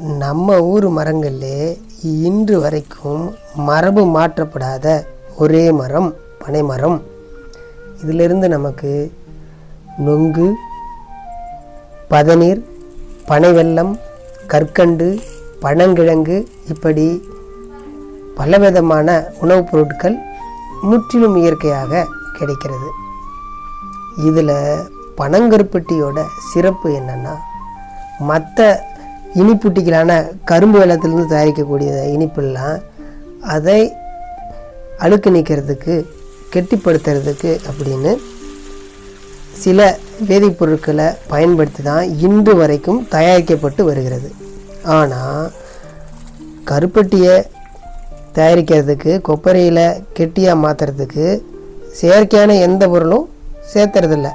நம்ம ஊர் மரங்களில் இன்று வரைக்கும் மரபு மாற்றப்படாத ஒரே மரம் பனைமரம் இதிலிருந்து நமக்கு நொங்கு பதநீர் பனைவெல்லம் கற்கண்டு பனங்கிழங்கு இப்படி பலவிதமான உணவுப் பொருட்கள் முற்றிலும் இயற்கையாக கிடைக்கிறது. இதில் பனங்கருப்பட்டியோட சிறப்பு என்னென்னா மற்ற இனிப்புட்டிகளான கரும்பு வெள்ளத்திலிருந்து தயாரிக்கக்கூடிய இனிப்பெல்லாம் அதை அழுக்கு நீக்கிறதுக்கு கெட்டிப்படுத்துறதுக்கு அப்படின்னு சில வேதிப்பொருட்களை பயன்படுத்தி தான் இன்று வரைக்கும் தயாரிக்கப்பட்டு வருகிறது. ஆனால் கருப்பட்டியை தயாரிக்கிறதுக்கு கொப்பரையில் கெட்டியாக மாற்றுறதுக்கு செயற்கையான எந்த பொருளும் சேர்த்துறதில்ல.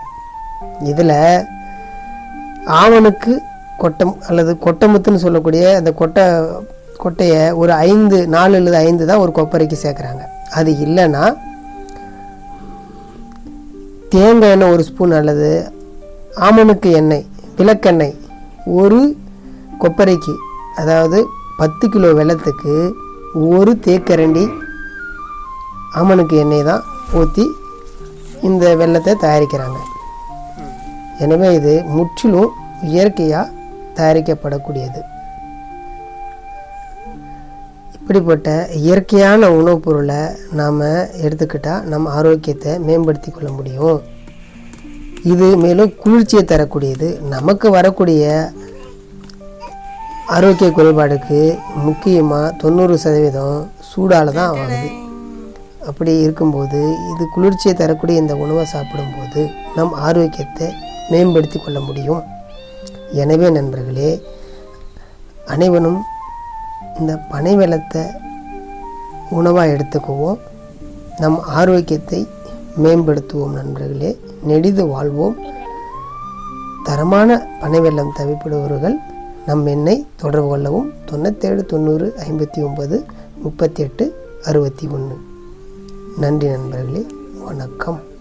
இதில் ஆவணுக்கு கொட்டம் அல்லது கொட்டமுத்துன்னு சொல்லக்கூடிய அந்த கொட்டை கொட்டையை ஒரு ஐந்து நாலு அல்லது ஐந்து தான் ஒரு கொப்பரைக்கு சேர்க்குறாங்க. அது இல்லைன்னா தேங்காய் எண்ணெய் ஒரு ஸ்பூன் அல்லது ஆமணுக்கு எண்ணெய் விளக்கெண்ணெய் ஒரு கொப்பரைக்கு அதாவது பத்து கிலோ வெள்ளத்துக்கு ஒரு தேக்கரண்டி ஆமணுக்கு எண்ணெய் தான் ஊற்றி இந்த வெள்ளத்தை தயாரிக்கிறாங்க. எனவே இது முற்றிலும் இயற்கையாக தயாரிக்கப்படக்கூடியது. இப்படிப்பட்ட இயற்கையான உணவுப் பொருளை நாம் எடுத்துக்கிட்டால் நம்ம ஆரோக்கியத்தை மேம்படுத்தி கொள்ள முடியும். இது மேலும் குளிர்ச்சியை தரக்கூடியது. நமக்கு வரக்கூடிய ஆரோக்கிய குறைபாடுக்கு முக்கியமாக தொண்ணூறு சதவீதம் சூடால் தான் ஆகுது. அப்படி இருக்கும்போது இது குளிர்ச்சியை தரக்கூடிய இந்த உணவை சாப்பிடும்போது நம் ஆரோக்கியத்தை மேம்படுத்தி கொள்ள முடியும். எனவே நண்பர்களே அனைவரும் இந்த பனை வெள்ளத்தை உணவாக எடுத்துக்குவோம் நம் ஆரோக்கியத்தை மேம்படுத்துவோம் நண்பர்களே. நெடிது வாழ்வோம். தரமான பனை வெள்ளம் தவிப்படுபவர்கள் நம் எண்ணை தொடர்பு கொள்ளவும். தொண்ணூத்தேழு தொண்ணூறு ஐம்பத்தி ஒம்பது முப்பத்தி எட்டு அறுபத்தி ஒன்று. நன்றி நண்பர்களே. வணக்கம்.